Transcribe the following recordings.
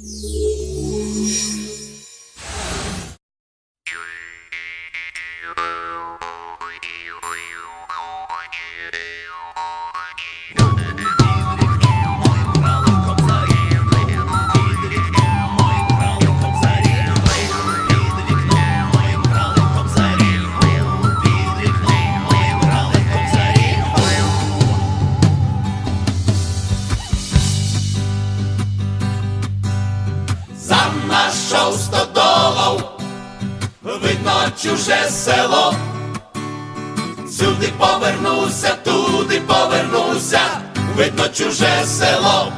Thank you. Сам нашов стодолов, видно чуже село. Сюди повернуся, туди повернуся, видно чуже село.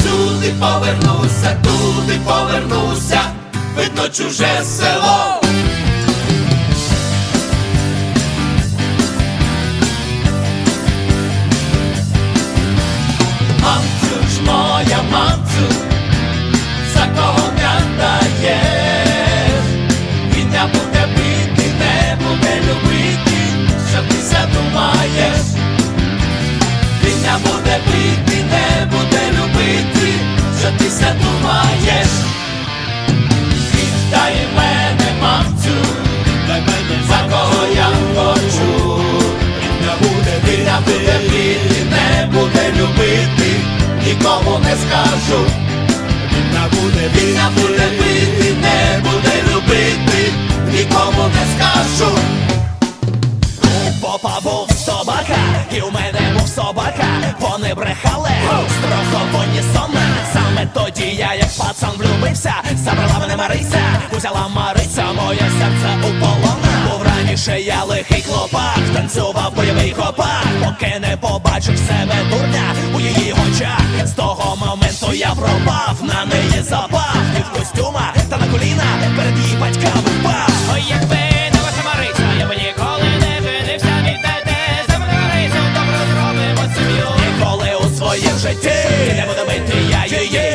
Сюди повернуся, туди повернуся, видно чуже село. Ти ся думаєш, віддай мене, мамцю, за кого я хочу, не буде бити, не буде любити, нікому не скажу. Пацан, влюбився, забрала мене Марися, взяла Марися, моє серце у полон. Був раніше я лихий хлопак, танцював бойовий хопак, поки не побачив себе дурня у її очах. З того моменту я пропав, на неї запав, і в костюма та на коліна перед її батьками впав. Ой, якби не ваша Мариця, я б ніколи не женився, віддайте за мене Марицю, добре зробимо сім'ю. Ніколи у своїм житті не буду бити я її.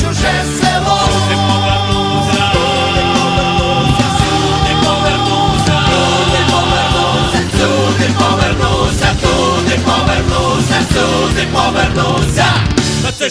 Чуже село. Сюди повернуся, сюди повернуся, туди повернуся, сюди повернуся, туди повернуся, сюди повернуся. Це